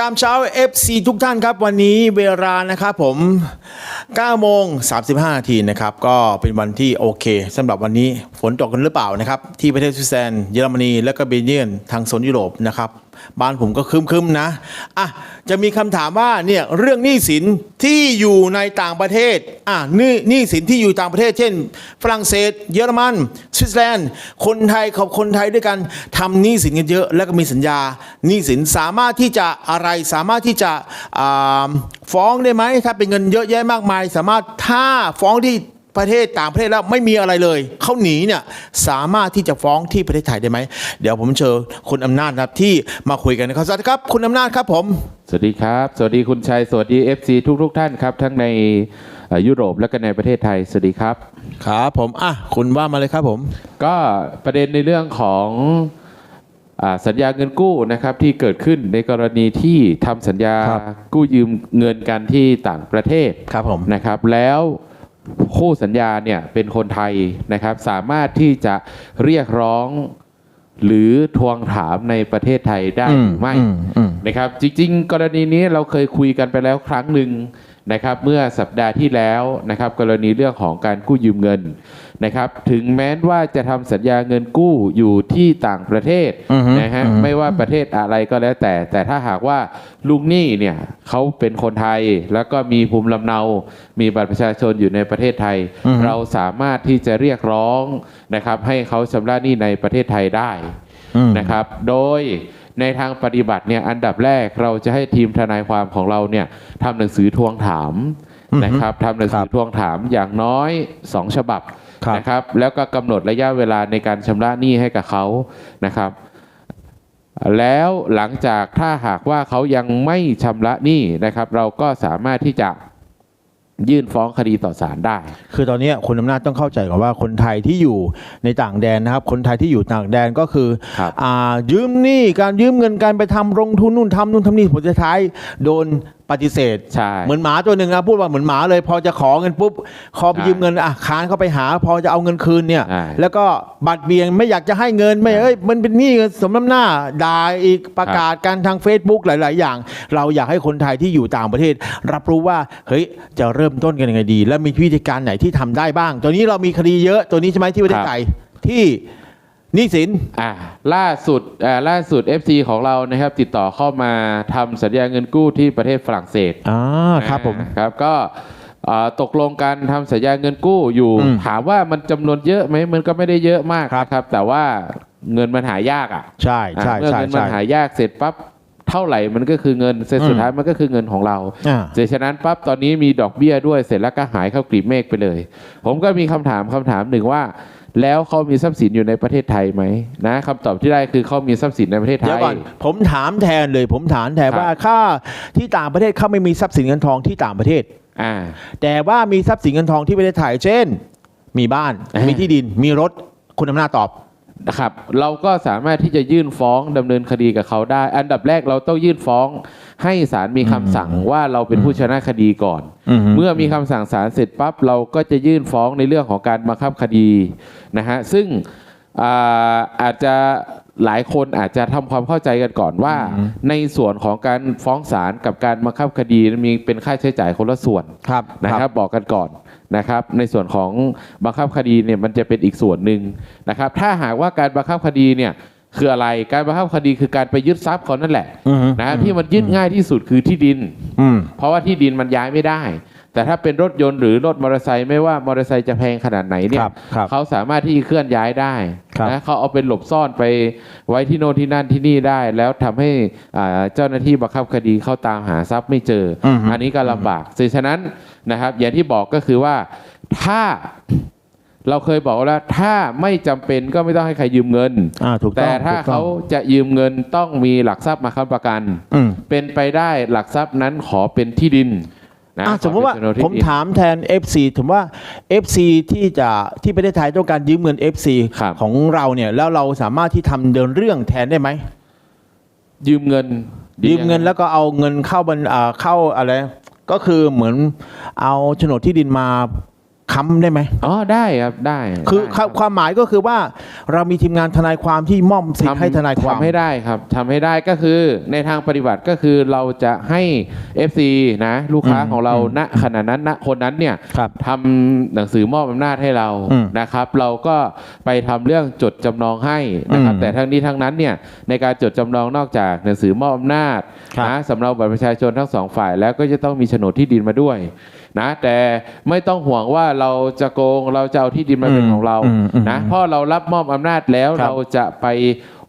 ยามเช้า FC ทุกท่านครับ วันนี้เวลานะครับผม9โมง35นาทีนะครับ ก็เป็นวันที่โอเคสำหรับวันนี้ฝนตกกันหรือเปล่านะครับ ที่ประเทศสวิตเซอร์แลนด์เยอรมนี และก็เบลเยียนทางโซนยุโรปนะครับ บ้านผมก็คึมๆนะอะจะมีคำถามว่าเนี่ยเรื่องหนี้สินที่อยู่ในต่างประเทศอะหนี้หนี้สินที่อยู่ต่างประเทศ เช่น ฝรั่งเศส เยอรมันสวิตเซอร์แลนด์คนไทยกับคนไทยด้วยกันทำหนี้สินกันเยอะแล้วก็มีสัญญาหนี้สินสามารถที่จะอะไรสามารถที่จะฟ้องได้ไหมถ้าเป็นเงินเยอะแยะมากมาย สามารถถ้าฟ้องที่ ประเทศต่างประเทศแล้วไม่มีอะไรเลยเขาหนีเนี่ยสามารถที่จะฟ้องที่ประเทศไทยได้ไหมเดี๋ยวผมเชิญคุณอำนาจครับที่มาคุยกันนะครับสวัสดีครับ คุณอำนาจครับผม สวัสดีครับ สวัสดีคุณชัยสวัสดี FC ทุกทุกๆท่านครับ ทั้งในเอ่อยุโรปและก็ในประเทศไทยสวัสดีครับ ครับผมอะคุณว่ามาเลยครับผม ก็ประเด็นในเรื่องของอาสัญญาเงินกู้นะครับที่เกิดขึ้นในกรณีที่ทำสัญญาครับกู้ยืมเงินกันที่ต่างประเทศครับผมนะครับแล้ว คู่สัญญาเนี่ยเป็นคนไทยนะครับ สามารถที่จะเรียกร้องหรือทวงถามในประเทศไทยได้หรือไม่อืมอืมนะครับ จริง ๆ กรณีนี้เราเคยคุยกันไปแล้วครั้งหนึ่ง นะครับเมื่อสัปดาห์ที่แล้วนะครับกรณีเรื่องของการกู้ยืมเงินนะครับถึงแม้ว่าจะทำสัญญาเงินกู้อยู่ที่ต่างประเทศอือฮึนะฮะอือฮึไม่ว่าประเทศอะไรก็แล้วแต่ แต่ถ้าหากว่าลูกหนี้เนี่ยเขาเป็นคนไทยแล้วก็มีภูมิลำเนา มีบัตรประชาชนอยู่ในประเทศไทย เราสามารถที่จะเรียกร้องนะครับให้เขาชำระหนี้ในประเทศไทยได้อืมนะครับ โดย ในทางปฏิบัติเนี่ยอันดับแรกเราจะให้ทีมทนายความของเราเนี่ยทำหนังสือทวงถามนะครับทำหนังสือทวงถามอย่างน้อยสองฉบับครับนะครับ แล้วก็กำหนดระยะเวลาในการชำระหนี้ให้กับเขานะครับ แล้วหลังจากถ้าหากว่าเขายังไม่ชำระหนี้นะครับ เราก็สามารถที่จะ ยื่นฟ้องคดีต่อศาลได้ คือตอนนี้คุณอำนาจต้องเข้าใจก่อนว่าคนไทยที่อยู่ในต่างแดนนะครับ คนไทยที่อยู่ต่างแดนก็คือครับ อ่ายืมหนี้การยืมเงินการไปทำลงทุนนู่นทำนู่นทำนี่ผลสุดท้ายโดนปฏิเสธ ใช่ เหมือนหมาตัวหนึ่งนะพูดว่าเหมือนหมาเลย พอจะขอเงินปุ๊บขอไปใช่ยืมเงินอะค้านเข้าไปหา พอจะเอาเงินคืนเนี่ย ใช่ แล้วก็บัตรเบียงไม่อยากจะให้เงินไม่เอ้ยมันเป็นหนี้สมน้ำหน้าด่าอีกประกาศการทาง Facebook หลาย ๆ อย่าง เราอยากให้คนไทยที่อยู่ต่างประเทศ รับรู้ว่าเฮ้ยจะเริ่มต้นกันยังไงดี และมีวิธีการไหนที่ทำได้บ้าง ตัวนี้เรามีคดีเยอะตัวนี้ใช่ไหมที่ประเทศไทยที่ห นี้สินอ่าล่าสุดอ่าล่าสุด FC ของเรานะครับ ติดต่อเข้ามาทำสัญญาเงินกู้ที่ประเทศฝรั่งเศสอ่าครับผม อ่าครับก็อ่าตกลงกันทำสัญญาเงินกู้อยู่ อืมถามว่ามันจำนวนเยอะไหมมันก็ไม่ได้เยอะมากครับ นะครับ แต่ว่าเงินมันหายากอะ ใช่ใช่อ่าเมื่อใช่เงินมันใช่หายากเสร็จปั๊บเท่าไหร่มันก็คือเงินเสร็จอืมสุดท้ายมันก็คือเงินของเราอ่า เสร็จฉะนั้นปั๊บตอนนี้มีดอกเบี้ยด้วยเสร็จแล้วก็หายเข้ากลีบเมฆไปเลย ผมก็มีคำถามคำถามหนึ่งว่า แล้วเขามีทรัพย์สินอยู่ในประเทศไทยไหมนะคำตอบที่ได้คือเขามีทรัพย์สินในประเทศไทเดี๋ยวยก่อนผมถามแทนเลย ผมถามแทนครับว่าค่าที่ต่างประเทศเขาไม่มีทรัพย์สินเงินทองที่ต่างประเทศอ่าแต่ว่ามีทรัพย์สินเงินทองที่ประเทศไทยเช่น มีบ้านอ่ามีมีที่ดินมีรถคุณอำนาจตอบนะครับเราก็สามารถที่จะยื่นฟ้องดำเนินคดีกับเขาได้ อันดับแรกเราต้องยื่นฟ้อง ให้ศาลมีคำสั่งว่าเราเป็นผู้ชนะคดีก่อนอือฮึเมื่อมีคำสั่งศาลเสร็จปั๊บเราก็จะยื่นฟ้องในเรื่องของการบังคับคดีนะฮะซึ่งอ่าอาจจะหลายคนอาจจะทำความเข้าใจกันก่อนว่า ในส่วนของการฟ้องศาลกับการบังคับคดีมีเป็นค่าใช้จ่ายคนละส่วน ครับนะครับบอกกันก่อนนะครับ ในส่วนของบังคับคดีเนี่ยมันจะเป็นอีกส่วนหนึ่งนะครับ ถ้าหากว่าการบังคับคดีเนี่ย คืออะไรการบังคับคดีคือการไปยึดทรัพย์เขานั่นแหละอือฮึนะที่มันยึดง่ายที่สุดคือที่ดินอืมเพราะว่าที่ดินมันย้ายไม่ได้ แต่ถ้าเป็นรถยนต์หรือรถมอเตอร์ไซค์ไม่ว่ามอเตอร์ไซค์จะแพงขนาดไหนเนี่คยรับครับเขาสามารถที่จะเคลื่อนย้ายได้ครับนะเขาเอาเป็นหลบซ่อนไปไว้ที่โน่นที่นั่นที่นี่ได้ แล้วทำให้อ่าเจ้าหน้าที่บังคับคดีเข้าตามหาทรัพย์ไม่เจอออฮึอันนี้ก็ลำบากฉะนั้นนะครับ อย่างที่บอกก็คือว่าถ้า เราเคยบอกแล้วถ้าไม่จำเป็นก็ไม่ต้องให้ใครยืมเงินอ่าถูกต้องแต่ถ้าถูกต้เขาองจะยืมเงินต้องมีหลักทรัพย์มาค้ำประกันอืมเป็นไปได้หลักทรัพย์นั้นขอเป็นที่ดินนะอะสมมติว่าขอเป็นโฉนดที่ผมดินถามแทน FC ถือว่า FC ที่จะที่ประเทศไทยต้องการยืมเงิน FC ครับของเราเนี่ยแล้วเราสามารถที่ทำเดินเรื่องแทนได้ไหม ยืมเงิน ยืมเงินแล้วก็เอาเงินเข้าบันอ่าเข้าอะไร ก็คือเหมือนเอาโฉนดที่ดินมา ค้ำได้ไหมอ๋อได้ครับได้คือได้ความความหมายก็คือว่าเรามีทีมงานทนายความที่มอบสิทธิ์ให้ทนายความทำให้ได้ครับทำให้ได้ก็คือในทางปฏิบัติก็คือเราจะให้ FC นะลูกค้าอืมของเราอืมณขณะนั้นณคนนั้นเนี่ยครับ ทำหนังสือมอบอำนาจให้เราอืมนะครับ เราก็ไปทำเรื่องจดจำนองให้นะครับ อืมแต่ทั้งนี้ทั้งนั้นเนี่ยในการจดจำนองนอกจากหนังสือมอบอำนาจครับ นะสำเนาบัตรประชาชนทั้งสองฝ่ายแล้วก็จะต้องมีโฉนดที่ดินมาด้วย นะแต่ไม่ต้องห่วงว่าเราจะโกงเราจะเอาที่ดินมาเป็นอืมของเราอืมอืมนะเพราะเรารับมอบอำนาจแล้วครับเราจะไป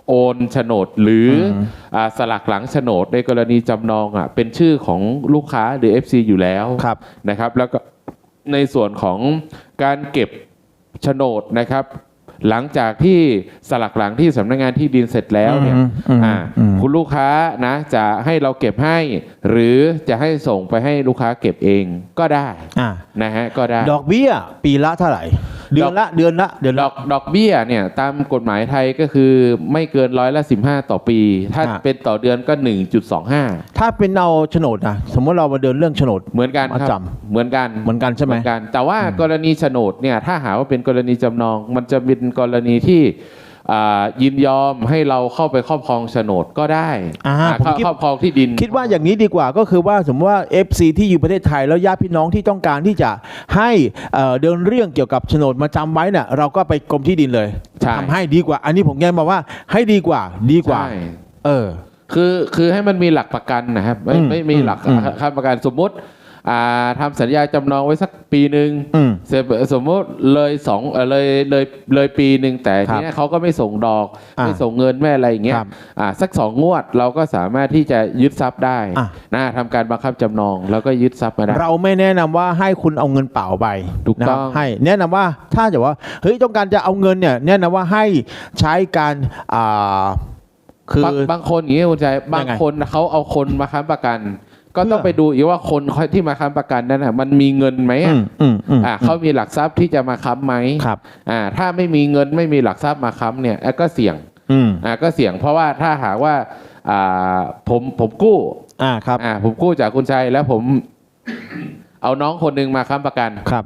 โอนโฉนดหรืออมอ่าสลักหลังโฉนดในกรณีจำนองอะเป็นชื่อของลูกค้าหรือ FC อยู่แล้วครับนะครับ แล้วก็ในส่วนของการเก็บโฉนดนะครับ หลังจากที่สลักหลังที่สำนักงานที่ดินเสร็จแล้วเนี่ยอืมอืมอ่าอืมคุณลูกค้านะจะให้เราเก็บให้ หรือจะให้ส่งไปให้ลูกค้าเก็บเองก็ได้อ่านะฮะก็ได้ ดอกเบี้ยปีละเท่าไหร่ เดือนละเดือนละเดือนดละ อกดอกเบี้ยเนี่ยตามกฎหมายไทยก็คือไม่เกินร้อยละสิบห้าต่อปี ถ้าอะ เป็นต่อเดือนก็หนึ่งจุดสองห้าถ้าเป็นเอาโฉนดนะสมมติเรามาเดินเรื่องโฉนด เหมือนกันคมารับจเหมือนกันเหมือนกันใช่ไหมเอนกัน แต่ว่ากรณีโฉนดเนี่ยถ้าหาว่าเป็นกรณีจำนองมันจะเป็นกรณีที่อ่ายินยอมให้เราเข้าไปครอบครองโฉนดก็ได้อ่าอ่าผมเข้าคิดครอบครองที่ดิน คิดว่าอย่างนี้ดีกว่าก็คือว่าสมมติว่า FC ที่อยู่ประเทศไทยแล้วญาติพี่น้องที่ต้องการที่จะให้เอ่อเดินเรื่องเกี่ยวกับโฉนดมาจำไว้เนี่ยเราก็ไปกรมที่ดินเลยใช่ทำให้ดีกว่า อันนี้ผมแย้งมาว่าให้ดีกว่าดีกว่าใช่เออ คือคือให้มันมีหลักประกันนะครับ ไม่อืมไม่มีหลักอืมค้ำประกันสมมุติอ่า ทำสัญญาจำนองไว้สักปีหนึ่งอืมเสร็จสมมติเลยสองเอ่อเลยเลยเลยปีหนึ่งแต่ครัทีบเนี้ยเขาก็ไม่ส่งดอกอ่าไม่ส่งเงินไม่อะไรอย่างเงี้ยครับอ่าสักสองงวดเราก็สามารถที่จะยึดทรัพย์ได้อะนะทำการบังคับจำนองแล้วก็ยึดทรัพย์มาได้เราไม่แนะนำว่าให้คุณเอาเงินเปล่าไปถูกต้องนะครับให้แนะนำว่าถ้าจะว่าเฮ้ยต้องการจะเอาเงินเนี่ยแนะนำว่าให้ใช้การอ่าคือบางบางคนอย่างนี้คุณใจบางยังไงคนเขาเอาคนมาค้ำประกัน ก็ต้องเพื่อไปดูอีกว่าคนที่มาค้ำประกันนั้นน่ะมันมีเงินไหมอือะมอืมอืมอ่าเขามีหลักทรัพย์ที่จะมาค้ำไหมครับอ่าถ้าไม่มีเงินไม่มีหลักทรัพย์มาค้ำเนี่ยอะก็เสี่ยงอืมอ่าก็เสี่ยงเพราะว่าถ้าหากว่าอ่าผมผมกู้อ่าครับอ่าผมกู้จากคุณชัยแล้วผม เอาน้องคนหนึ่งมาค้ำประกันครับ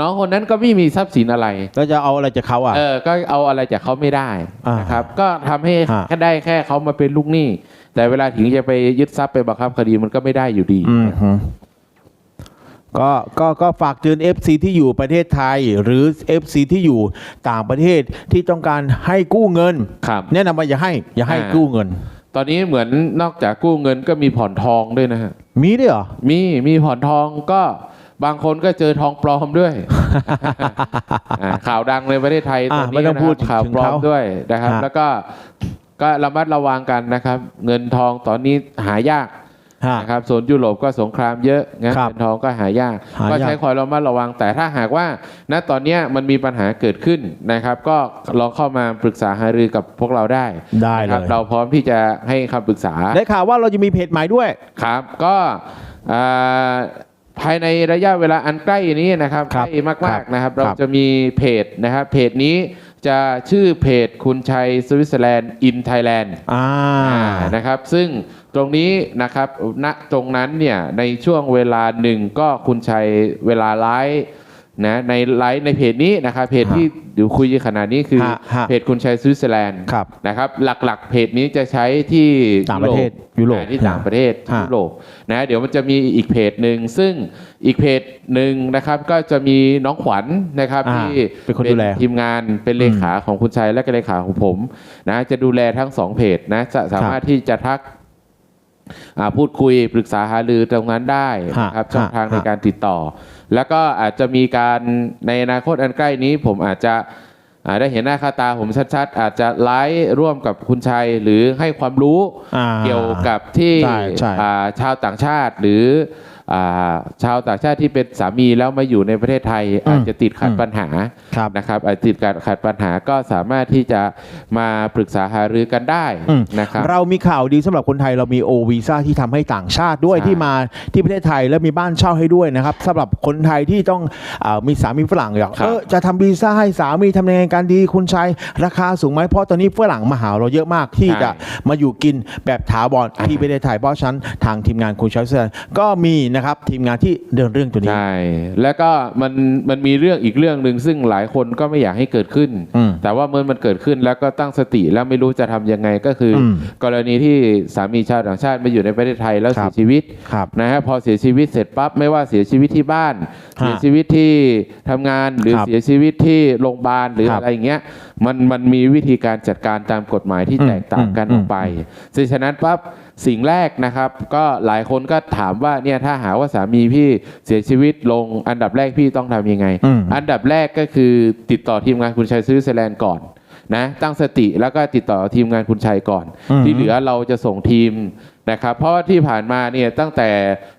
น้องคนนั้นก็ไม่มีทรัพย์สินอะไรแล้วจะเอาอะไรจากเขาอะเออก็เอาอะไรจากเขาไม่ได้อ่านนะครับ ก็ทำให้ฮะแค่ได้แค่เขามาเป็นลูกหนี้ แต่เวลาถึงจะไปยึดทรัพย์ไปบังคับคดีมันก็ไม่ได้อยู่ดีอืมฮึก็ก็ก็ฝากเตือน FC ที่อยู่ประเทศไทย หรือ FC ที่อยู่ต่างประเทศที่ต้องการให้กู้เงินครับแนะนำว่าอย่าให้ อย่าให้อ่ากู้เงิน ตอนนี้เหมือนนอกจากกู้เงินก็มีผ่อนทองด้วยนะฮะมีด้วยเหรอมีมีผ่อนทองก็บางคนก็เจอทองปลอมด้วยอ่าข่าวดังในประเทศไทยตอ่าอนไม่นี้ต้องนะพูคดรับข่าวถึงปลอมเขาด้วยนะครับฮะแล้วก็ ก็ระมัดระวังกันนะครับ เงินทองตอนนี้หายากฮะนะครับโซนยุโรปก็สงครามเยอะงั้นครับเงินทองก็หายากหายากก็ใช้ความระมัดระวัง แต่ถ้าหากว่า ณตอนเนี้ยมันมีปัญหาเกิดขึ้นนะครับ ก็ลองเข้ามาปรึกษาหารือกับพวกเราได้ได้นะเลครับยเราพร้อมที่จะให้คำปรึกษาได้ข่าวว่าเราจะมีเพจใหม่ด้วยครับ ก็อ่าภายในระยะเวลาอันใกล้นี้นะครับครัใกบล้มากๆนะครับครับ เราจะมีเพจนะครับเพจนี้ จะชื่อเพจคุณชัยสวิตเซอร์แลนด์อินไทยแลนด์อ่านะครับซึ่งตรงนี้นะครับณตรงนั้นเนี่ยในช่วงเวลาหนึ่งก็คุณชัยเวลาไลฟ์ นะในไลฟ์ในเพจนี้นะครับเพจฮะที่อยู่คุยขณะนี้คือ ฮะฮะเพจคุณชัยสวิตเซอร์แลนด์ครับนะครับหลักๆ เพจนี้จะใช้ที่ต่างประเทศยุโรปอ่าที่ต่างประเทศฮะ ยุโรปนะเดี๋ยวมันจะมีอีกเพจหนึ่งซึ่งอีกเพจหนึ่งนะครับก็จะมีน้องขวัญนะครับอ่าที่เป็นคนดูแลทีมงานเป็นเลขาของคุณชัยและก็เลขาของผมนะจะดูแลทั้งสองเพจนะจะสามารถที่จะทัก อ่าพูดคุยปรึกษาหารือตรงนั้นได้นะครับฮะช่องทางฮะในการติดต่อ แล้วก็อาจจะมีการในอนาคตอันใกล้นี้ ผมอาจจะอ่าได้เห็นหน้าค่าตาผมชัดๆ อาจจะไลฟ์ร่วมกับคุณชัยหรือให้ความรู้อ่าเกี่ยวกับที่ใช่ใช่อ่าชาวต่างชาติหรืออ่า ชาวต่างชาติที่เป็นสามีแล้วมาอยู่ในประเทศไทยอาจจะติดขัดอืมปัญหาครับนะครับอาจติดขัดขัดปัญหาก็สามารถที่จะมาปรึกษาหารือกันได้อืมนะครับเรามีข่าวดีสำหรับคนไทยเรามีโอวีซ่าที่ทำให้ต่างชาติด้วยใช่ที่มาที่ประเทศไทยแล้วมีบ้านเช่าให้ด้วยนะครับสำหรับคนไทยที่ต้องอามีสามีฝรั่งอยากครับเออจะทำวีซ่าให้สามีทำยังไงการดีคุณชัยราคาสูงไหมเพราะตอนนี้ฝรั่งมาหาเราเยอะมากที่ใช่จะมาอยู่กินแบบถาวรที่ประเทศไทยเพราะฉะนั้นทางทีมงานคุณชัยเซนก็มีนะครับ ทีมงานที่เดินเรื่องตัวนี้ ใช่ แล้วก็มันมันมีเรื่องอีกเรื่องหนึ่งซึ่งหลายคนก็ไม่อยากให้เกิดขึ้น อืมแต่ว่าเมื่อมันเกิดขึ้นแล้วก็ตั้งสติแล้วไม่รู้จะทำยังไงก็คืออมกรณีที่สามีชาวต่างชาติมาอยู่ในประเทศไทยแล้วครัเสีบยชีวิต ครับ นะฮะพอเสียชีวิตเสร็จปั๊บไม่ว่าเสียชีวิตที่บ้าน ฮะเสียชีวิตที่ทำงานหรือครับเสียชีวิตที่โรงพยาบาลหรือครับอะไรอย่างเงี้ยมันมันมีวิธีการจัดการตามกฎหมายที่อืมแตกต่างกันอืมออกไปซึ่งฉะนั้นปั๊บ สิ่งแรกนะครับ ก็หลายคนก็ถามว่าเนี่ยถ้าหาว่าสามีพี่เสียชีวิตลงอันดับแรกพี่ต้องทำยังไงอืมอันดับแรกก็คือติดต่อทีมงานคุณชัยซื้อเซแลนด์ก่อนนะตั้งสติแล้วก็ติดต่อทีมงานคุณชัยก่อนอืมที่เหลือเราจะส่งทีมนะครับเพราะว่าที่ผ่านมาเนี่ยตั้งแต่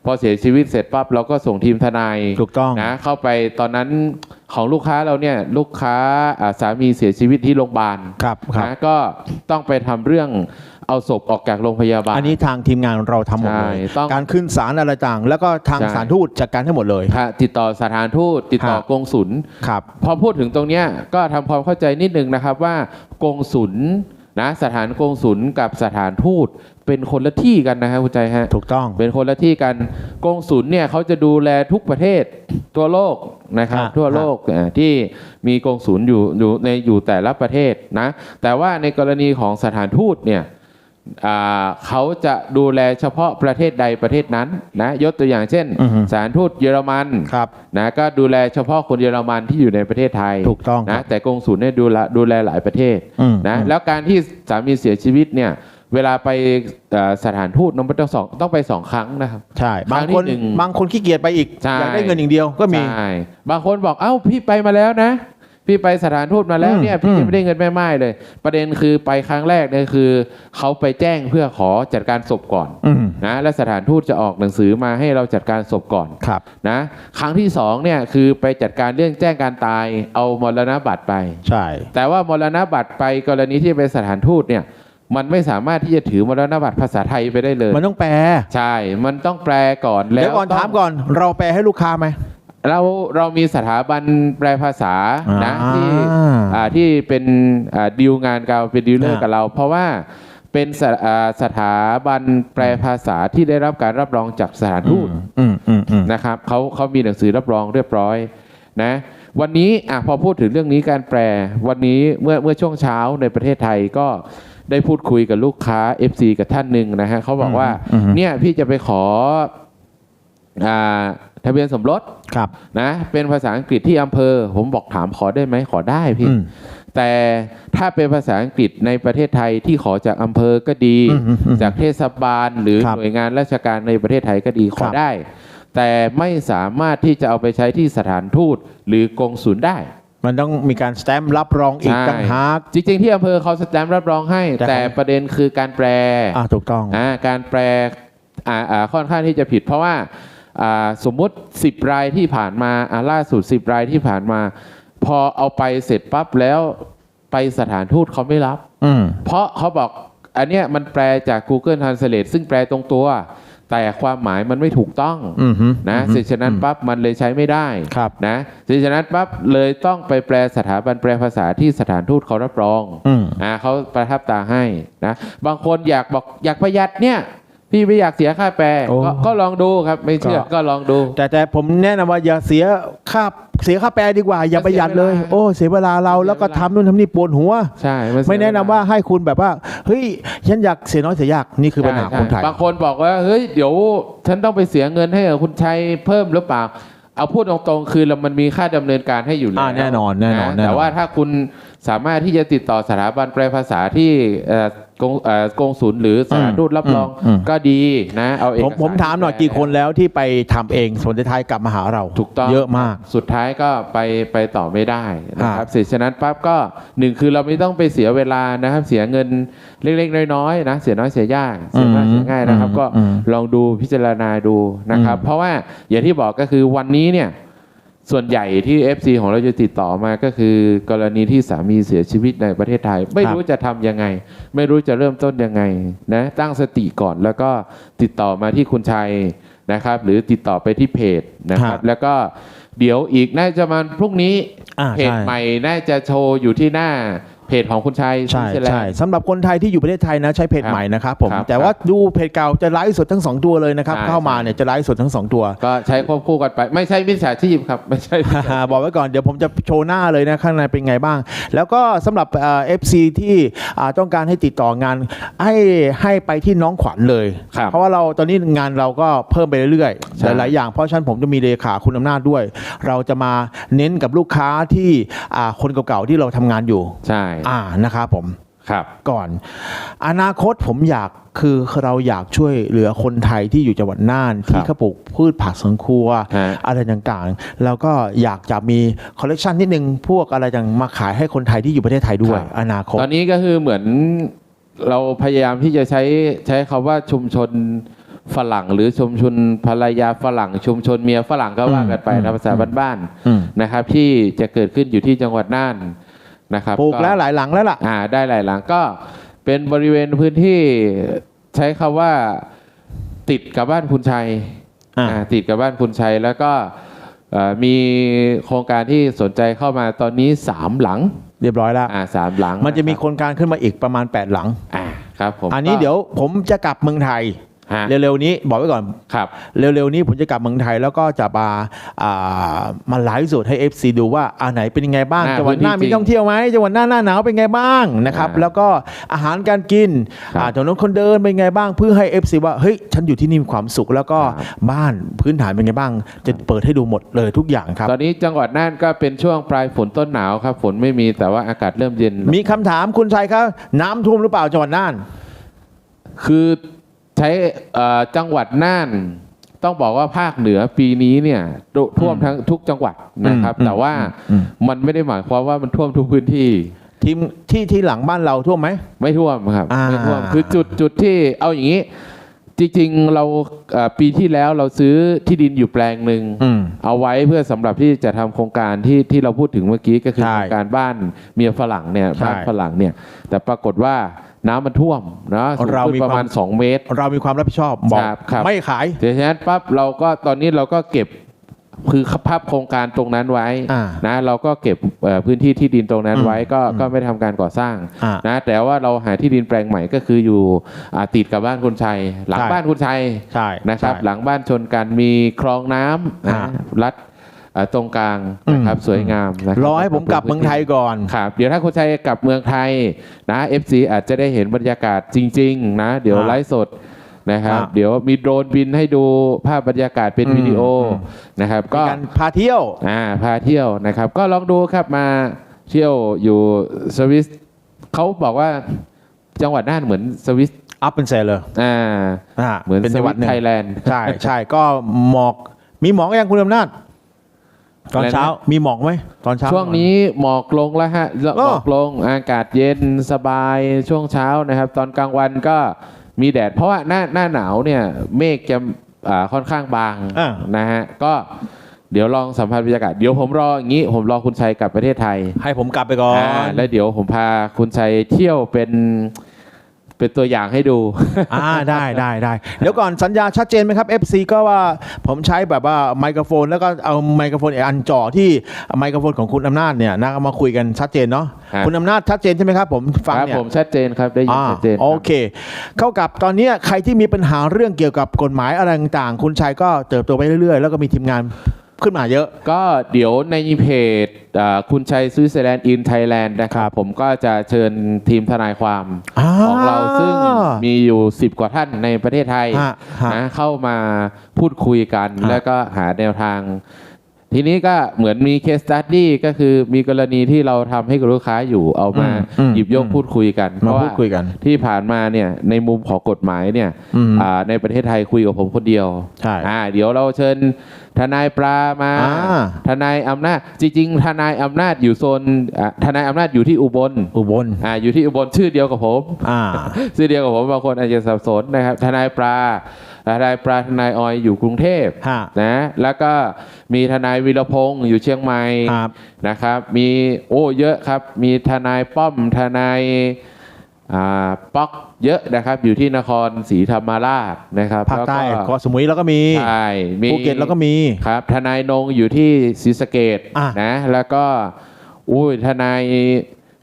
พอเสียชีวิตเสร็จปั๊บเราก็ส่งทีมทนายถูกต้องนะเข้าไปตอนนั้นของลูกค้าเราเนี่ยลูกค้าอ่าสามีเสียชีวิตที่โรงพยาบาลครับครับนะก็ต้องไปทำเรื่อง เอาศพออกจากโรงพยาบาล อันนี้ทางทีมงานเราทำหมดเลยใช่ต้องการขึ้นศาลอะไรต่าง แล้วก็ทางใช่สถารทูตจัดการให้หมดเลยค่ะติดต่อสถานทูตติดต่อครับกงสุลครับพอพูดถึงตรงเนี้ยก็ทำความเข้าใจนิดนึงนะครับว่ากงสุลนะสถานกงสุลกับสถานทูตเป็นคนละที่กันนะฮะคุณใจฮะถูกต้องเป็นคนละที่กันกงสุลเนี่ยเขาจะดูแลทุกประเทศทั่วโลกนะครับฮะทั่วโลกอ่าที่มีกงสุลอยู่อยู่ในอยู่แต่ละประเทศนะแต่ว่าในกรณีของสถานทูตเนี่ยอ่า เขาจะดูแลเฉพาะประเทศใดประเทศนั้นนะยกตัวอย่างเช่นอือฮึสถานทูตเยอรมันครับนะก็ดูแลเฉพาะคนเยอรมันที่อยู่ในประเทศไทยถูกต้องคนะรับแต่กงสุลเนี่ยดูแลดูแลหลายประเทศอืมนะอืมแล้วการที่สามีเสียชีวิตเนี่ยเวลาไปเอ่อสถานทูตน้องต้องสองต้องไปสองครั้งนะครับใช่ครั้บางงที่คนหนึ่งบางคนขี้เกียจไปอีกใช่อยากได้เงินอย่างเดียวก็มีใช่บางคนบอกเอ้าพี่ไปมาแล้วนะ พี่ไปสถานทูตมาแล้วเนี่ยอืมพี่อืยังมไม่ได้เงินแม่ไม้เลย ประเด็นคือไปครั้งแรกเนี่ยคือเขาไปแจ้งเพื่อขอจัดการศพก่อนอืมนะและสถานทูตจะออกหนังสือมาให้เราจัดการศพก่อนครับนะครั้งที่สองเนี่ยคือไปจัดการเรื่องแจ้งการตายเอามรณบัตรไป ใช่ แต่ว่ามรณบัตรไปกรณีที่ไปสถานทูตเนี่ยมันไม่สามารถที่จะถือมรณบัตรภาษาไทยไปได้เลย มันต้องแปล ใช่ มันต้องแปลก่อนแล้ว เดี๋ยวก่อนต้งถามก่อน เราแปลให้ลูกค้าไหม เราเรามีสถาบันแปลภาษานะอ่าที่อ่าที่เป็นอ่าดีลงานกับเราเป็นดีลเลอร์อ่ากับเรา เพราะว่าเป็นสถอ่าสถาบันแปลภาษาที่ได้รับการรับรองจากสถานทูตอืมอืมอืมนะครับเขาเขามีหนังสือรับรองเรียบร้อยนะวันนี้อะพอพูดถึงเรื่องนี้การแปล วันนี้เมื่อเมื่อช่วงเช้าในประเทศไทยก็ได้พูดคุยกับลูกค้า FC กับท่านหนึ่งนะฮะเขาบอกว่าอืมอืมเนี่ยพี่จะไปขออ่า ทะเบียนสมรสครับนะเป็นภาษาอังกฤษที่อำเภอ ผมบอกถามขอได้ไหมขอได้พี่อืมแต่ถ้าเป็นภาษาอังกฤษในประเทศไทยที่ขอจากอำเภอก็ดีอืมอืมอืมจากเทศบาลหรือครับหน่วยงานราชการในประเทศไทยก็ดีขครัอบได้ แต่ไม่สามารถที่จะเอาไปใช้ที่สถานทูตหรือกงสุลได้ มันต้องมีการสแตมป์รับรองอีกใช่ต่างหากจริง ๆ ที่อำเภอเขาสแตมป์รับรองให้ แต่แต่ประเด็นคือการแปลอ่าถูกต้องอ่าการแปลอ่าอ่าค่อนข้างที่จะผิดเพราะว่าอ่า สมมุติ 10 รายที่ผ่านมาอ่าล่าสุด 10 รายที่ผ่านมา พอเอาไปเสร็จปั๊บแล้วไปสถานทูตเขาไม่รับอืมเพราะเขาบอกอันเนี้ยมันแปลจาก Google Translate ซึ่งแปลตรงตัว แต่ความหมายมันไม่ถูกต้องอืมฮึนะอืมฮึเสร็จฉะนั้นปั๊บมันเลยใช้ไม่ได้ครับนะเสร็จฉะนั้นปั๊บเลยต้องไปแปลสถาบันแปลภาษาที่สถานทูตเขารับรองอืมนะเขาประทับตาให้นะบางคนอยากบอกอยากประหยัดเนี่ย พี่ไม่อยากเสียค่าแปลโอ้ ก็ก็ลองดูครับ ไม่เชื่อก็ก็ลองดู แต่แต่ผมแนะนำว่าอย่าเสียค่าเสียค่าแปลดีกว่า อย่าประหยัดเลยเสียเวลาโอ้ เสียเวลาเราเสียเวลาแล้วก็ทำนู่นทำนี่ปวดหัว ใช่นเสียไม่แนะนำว่าให้คุณแบบว่า เฮ้ย ฉันอยากเสียน้อยเสียยาก นี่คือปัญหาใช่คนไทย บางคนบอกว่าเฮ้ยเดี๋ยวฉันต้องไปเสียเงินให้กับคุณชัยเพิ่มหรือเปล่า เอาพูดตรงๆ คือเรามันมีค่าดำเนินการให้อยู่แล้วอ่าแน่นอนแน่นอนแน่นอน แต่ว่าถ้าคุณ สามารถที่จะติดต่อสถาบันแปลภาษาที่เอ่อกงเอ่อกงศูนย์หรือสถานทูตรับรองอืมอืมก็ดีนะเอาเอกผมสารผมถามหน่อยกี่คนแล้วที่ไปทำเองส่วนท้ายกลับมาหาเราถูกต้องเยอะมาก สุดท้ายก็ไปไปต่อไม่ได้นะคครัรับบเสร็จฉะนั้นปั๊บก็หนึ่งคือเราไม่ต้องไปเสียเวลานะครับ เสียเงินเล็กๆน้อยๆนะเสียน้อยเสียยากเสียมากอืมเสียง่ายนะครับอืมก็อืมลองดูพิจารณาดูนะครับอืมเพราะว่าอย่างที่บอกก็คือวันนี้เนี่ย ส่วนใหญ่ที่ FC ของเราจะติดต่อมาก็คือ กรณีที่สามีเสียชีวิตในประเทศไทย ไม่รู้จะทำยังไง ไม่รู้จะเริ่มต้นยังไงนะตั้งสติก่อนแล้วก็ติดต่อมาที่คุณชัยนะครับ หรือติดต่อไปที่เพจนะครับ แล้วก็เดี๋ยวอีกน่าจะมาพรุ่งนี้อ่าเพจใช่ใหม่น่าจะโชว์อยู่ที่หน้า เพจของคุณชัยใช่สวิตเซอร์แลนด์ใช่สำหรับคนไทยที่อยู่ประเทศไทยนะใช้เพจครับใหม่นะครับผมครับแต่ว่าดูเพจเก่าจะไลฟ์สดทั้งสองตัวเลยนะครับใช่เข้ามาเนี่ยจะไลฟ์สดทั้งสองตัว ก็ใช้ควบคู่กันไป ไม่ใช่มิจฉาชีพครับ ไม่ใช่มิจฉาบอกไว้ก่อนเดี๋ยวผมจะโชว์หน้าเลยนะข้างในเป็นไงบ้าง แล้วก็สำหรับเอฟซีที่อ่าต้องการให้ติดต่องานให้ให้ไปที่น้องขวัญเลยครับเพราะว่าเราตอนนี้งานเราก็เพิ่มไปเรื่อยใช่ๆหลายๆอย่างเพราะฉะนั้นผมจะมีเลขาคุณอำนาจด้วย เราจะมาเน้นกับลูกค้าที่อ่าคนเก่าๆที่เราทำงานอยู่ใช่อ่านะครับผมครับก่อน อนาคตผมอยากคือเราอยากช่วยเหลือคนไทยที่อยู่จังหวัดน่านที่เขาปลูกพืชผักสวนครัวฮะอะไรต่างๆ แล้วก็อยากจะมีคอลเลกชันนิดนึงพวกอะไรต่างมาขายให้คนไทยที่อยู่ประเทศไทยด้วยครับอนาคต ตอนนี้ก็คือเหมือนเราพยายามที่จะใช้ใช้คำว่าชุมชนฝรั่งหรือชุมชนภรรยาฝรั่ง ชุมชนเมียฝรั่งก็ว่ากันไปอืมนะภาษาบ้านอืมๆนะครับ ที่จะเกิดขึ้นอยู่ที่จังหวัดน่าน นะครับปลูกแล้วหลายหลังแล้วล่ะอ่าได้หลายหลังก็เป็นบริเวณพื้นที่ใช้คำว่า ติดกับบ้านคุณชัยอ่าอ่าติดกับบ้านคุณชัยแล้วก็เอ่อมีโครงการที่สนใจเข้ามาตอนนี้สามหลัง เรียบร้อยแล้วอ่าสามหลัง มันจะมีครับโครงการขึ้นมาอีกประมาณ 8 หลังอ่าครับผมอันนี้ก็เดี๋ยวผมจะกลับเมืองไทยฮะ เร็วๆนี้บอกไว้ก่อนครับเร็วๆนี้ผมจะกลับเมืองไทยแล้วก็จะมาอ่ามาไลฟ์สดให้ FC ดูว่าอันไหนเป็นยังไงบ้างอ่าจังหวัดน่านพื้นที่มีท่องเที่ยวไหมจังหวัดน่านหน้าหนาวเป็นไงบ้างนะครับอ่าแล้วก็อาหารการกินครับอ่าถนนคนเดินเป็นไงบ้างเพื่อให้ FC ว่าเฮ้ยฉันอยู่ที่นี่มีความสุขแล้วก็ครับบ้านพื้นฐานเป็นไงบ้าง จะเปิดให้ดูหมดเลยทุกอย่างครับ ตอนนี้จังหวัดน่านก็เป็นช่วงปลายฝนต้นหนาวครับฝนไม่มีแต่ว่าอากาศเริ่มเย็น มีคำถามคุณชัยครับ น้ำท่วมหรือเปล่าจังหวัดน่าน คือ ใช้เอ่อจังหวัดน่าน ต้องบอกว่าภาคเหนือปีนี้เนี่ยท่วมทั้งทุกจังหวัดนะครับอืมแต่ว่าอืมมันไม่ได้หมายความว่ามันท่วมทุกพื้นที่ทีมที่ที่หลังบ้านเราท่วมไหมไม่ท่วมครับอ่าไม่ท่วมคือจุดจุดที่เอาอย่างนี้ จริงๆเราเอ่อปีที่แล้วเราซื้อที่ดินอยู่แปลงหนึ่งอืมเอาไว้เพื่อสำหรับที่จะทำโครงการที่ที่เราพูดถึงเมื่อกี้ก็คือใช่โครงการบ้านเมียฝรั่งเนี่ยใช่บ้านฝรั่งเนี่ย แต่ปรากฏว่า น้ำมันท่วมนะสูงเราขึ้นมีประมาณความ2เมตร เรามีความรับผิดชอบบอกครับครับไม่ขายเดี๋ยวฉะนั้นปั๊บเราก็ตอนนี้เราก็เก็บคือภาพโครงการตรงนั้นไว้อ่านะเราก็เก็บเอ่อพื้นที่ที่ดินตรงนั้นอืมไว้ก็อืมก็ไม่ทำการก่อสร้างอ่านะแต่ว่าเราหาที่ดินแปลงใหม่ก็คืออยู่อ่าติดกับบ้านคุณชัย หลังใช่บ้านคุณชัยใช่นะครับใช่หลังบ้านชนกันมีคลองน้ำนะอ่าลัดเอ่อ ตรงกลางนะครับอืมสวยงามนะคบรอให้ผมกลับเมืองไทยก่อนครับเดี๋ยวถ้าคุณชัยกลับเมืองไทยนะ FC อาจจะได้เห็นบรรยากาศจริง ๆ นะ เดี๋ยวครับไลฟ์สดนะครับครับเดี๋ยวมีโดรนบินให้ดูภาพบรรยากาศเป็นอืมวิดีโออืมนะครับ ก็ก็การพาเที่ยวอ่าพาเที่ยวนะครับ ก็ลองดูครับมาเที่ยวอยู่สวิสเขาบอกว่าจังหวัดน่านเหมือนสวิสอัพเป็นเซลเลยอ่าอ่าเหมือนเป็นสจังหวิวัดสหนึ่งไทยแลนด์ใช่ใช่ก็หมอกมีหมอกยังคุณอำนาจ ตอนอะไรนะเช้ามีหมอกไหมตอนเช้า ช่วงนี้หมอกลงแล้วฮะหอ้อมอกลงอากาศเย็นสบายช่วงเช้านะครับ ตอนกลางวันก็มีแดด เพราะว่าหน้าหน้าหนาวเนี่ยเมฆจะอ่าค่อนข้างบางอ่านะฮะก็เดี๋ยวลองสัมผัสบรรยากาศเดี๋ยวผมรออย่างนี้ ผมรอคุณชัยกลับประเทศไทย ให้ผมกลับไปก่อนอ่าแล้วเดี๋ยวผมพาคุณชัยเที่ยวเป็น เป็นตัวอย่างให้ดู อ่าได้ได้ได้เดี๋ยวก่อนสัญญาชัดเจนไหมครับ FC ก็ว่าผมใช้แบบว่าไมโครโฟน แล้วก็เอาไมโครโฟนอีกอันจ่อที่ไมโครโฟนของคุณอำนาจเนี่ยนะเอามาคุยกันชัดเจนเนาะครับ คุณอำนาจชัดเจนใช่ไหมครับผมฟังครับเนี่ย ผมชัดเจนครับได้ยินอ่าชัดเจนครับ โอเค เข้ากับตอนเนี้ยใครที่มีปัญหาเรื่องเกี่ยวกับกฎหมายอะไรต่างๆ คุณชัยก็เติบโตไปเรื่อยๆ แล้วก็มีทีมงาน ขึ้นมาเยอะ ก็เดี๋ยวในเพจอ่าคุณชัยสวิตเซอร์แลนด์อินไทยแลนด์นะคครัรับบผมก็จะเชิญทีมทนายความอ่าของเราซึ่งมีอยู่ 10 กว่าท่านในประเทศไทยฮะฮะนะเข้ามาพูดคุยกันฮะแล้วก็หาแนวทาง ทีนี้ก็เหมือนมีเคสตัดดี้ก็คือมีกรณีที่เราทำให้กับลูกค้าอยู่เอามาอืมหยิบยกอืมพูดคุยกันเพมาราะพูว่าดคุยกันที่ผ่านมาเนี่ยในมุมของกฎหมายเนี่ยอืมอ่าในประเทศไทยคุยกับผมคนเดียวใช่อ่าเดี๋ยวเราเชิญทนายปลามาอ่าทนายอำนาจจริงๆทนายอำนาจอยู่โซนอะทนายอำนาจอยู่ที่อุบลอุบลอ่าอยู่ที่อุบลชื่อเดียวกับผมอ่าชื่อเดียวกับผมบางคนอาจจะสับสนนะครับ ทนายปลา ทนายปลาทนายออยอยู่กรุงเทพฮะนะแล้วก็มีทนายวีรพงศ์อยู่เชียงใหม่ครับ นะครับมีโอ้เยอะครับ มีทนายป้อมทนายอ่าป๊อกเยอะนะครับอยู่ที่นครศรีธรรมราชนะครับภาคใต้แล้วเกาะสมุยแล้วก็มีใช่มีภูเก็ตแล้วก็มี ครับทนายนงอยู่ที่ศรีสะเกดอะ นะแล้วก็อุ้ยทนาย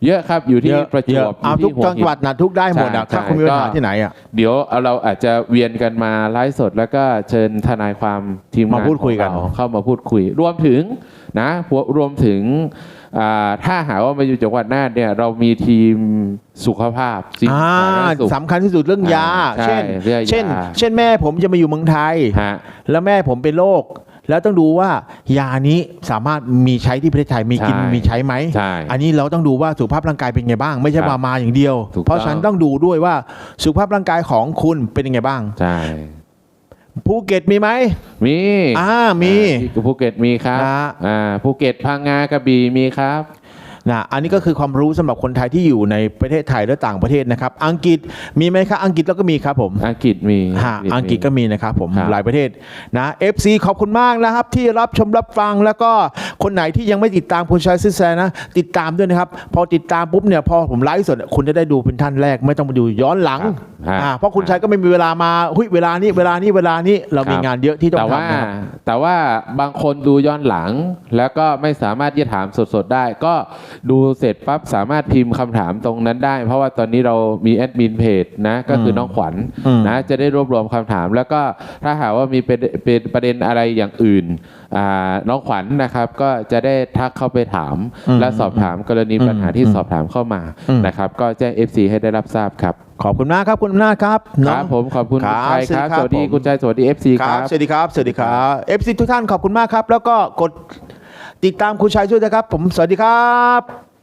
เยอะครับอยู่ที่เยอะประจเยวบอะเอาอยู่ทุที่กหัวจังหิน หวัดนะทุกได้หมดอะใช่ถ้าคุณมีปัญหาก็ ที่ไหนอะ เดี๋ยวเราอาจจะเวียนกันมาไลฟ์สดแล้วก็เชิญทนายความทีมงานมาพูดคุยกัน ของเราเข้ามาพูดคุย รวมถึงนะรวมถึงอ่าถ้าหากว่ามาอยู่จังหวัดน่านเนี่ยเรามีทีมสุขภาพทีมอ่าสาธารณสุข สำคัญที่สุดเรื่องยา อ่าใช่เช่น เรื่องยา เช่น เช่นแม่ผมจะมาอยู่เมืองไทย ฮะ แล้วแม่ผมเป็นโรค แล้วต้องดูว่ายานี้สามารถมีใช้ที่ประเทศไทยมีกินใช่มีใช้ไหมใช่อันนี้เราต้องดูว่าสุขภาพร่างกายเป็นไงบ้าง ไม่ใช่ครับมามาอย่างเดียว ถูกเพราะต้องฉะนันต้องดูด้วยว่าสุขภาพร่างกายของคุณเป็นยังไงบ้างใช่ ภูเก็ตมีไหมมีอ่ามี อ่าที่ภูเก็ตมีครับนะ อ่าภูเก็ตพังงากระบี่มีครับ นะอันนี้ก็คือความรู้สำหรับคนไทยที่อยู่ในประเทศไทยและต่างประเทศนะครับ อังกฤษมีไหมครับอังกฤษแล้วก็มีครับผม อังกฤษมีฮะอังกฤษก็มีนะครับผมครับหลายประเทศนะ FC ขอบคุณมากนะครับ ที่รับชมรับฟังแล้วก็คนไหนที่ยังไม่ติดตามคุณชายซิสแซนะ ติดตามด้วยนะครับ พอติดตามปุ๊บเนี่ยพอผมไลฟ์สดคุณจะได้ดูเป็นท่านแรก ไม่ต้องมาดูย้อนหลังครับอ่าเพราะคุณชายก็ไม่มีเวลามาหุยเวลานี้เวลานี้เวลานี้เรามีครับงานเยอะที่ต้อแต่งว่าทำนะครับแต่ว่าบางคนดูย้อนหลัง แล้วก็ไม่สามารถที่จะถามสดๆได้ก็ดูเสร็จปั๊บสามารถพิมพ์คำถามตรงนั้นได้ เพราะว่าตอนนี้เรามีแอดมินเพจนะก็คือน้องขวัญอืมนะจะได้รวบรวมคำถาม แล้วก็ถ้าหากว่ามีเป็นเป็นประเด็นอะไรอย่างอื่นอ่าน้องขวัญนะครับก็จะได้ทักเข้าไปถาม และสอบถามกรณีปัญหาที่สอบถามเข้ามานะครับก็แจ้ง FC ให้ได้รับทราบครับ ขอบคุณมากครับคุณอำนาจครับคน้อรังบผมขอบคุณครัคุณบชัยครับสสวัวัสสดีดีครับคุณชัยสวัสดี FC คครัรับบสวัสดีครับสวัสดีครับ FC ทุกท่านขอบคุณมากครับ แล้วก็กด ติดตามคุณชายช่วยนะครับ ผมสวัสดีครับ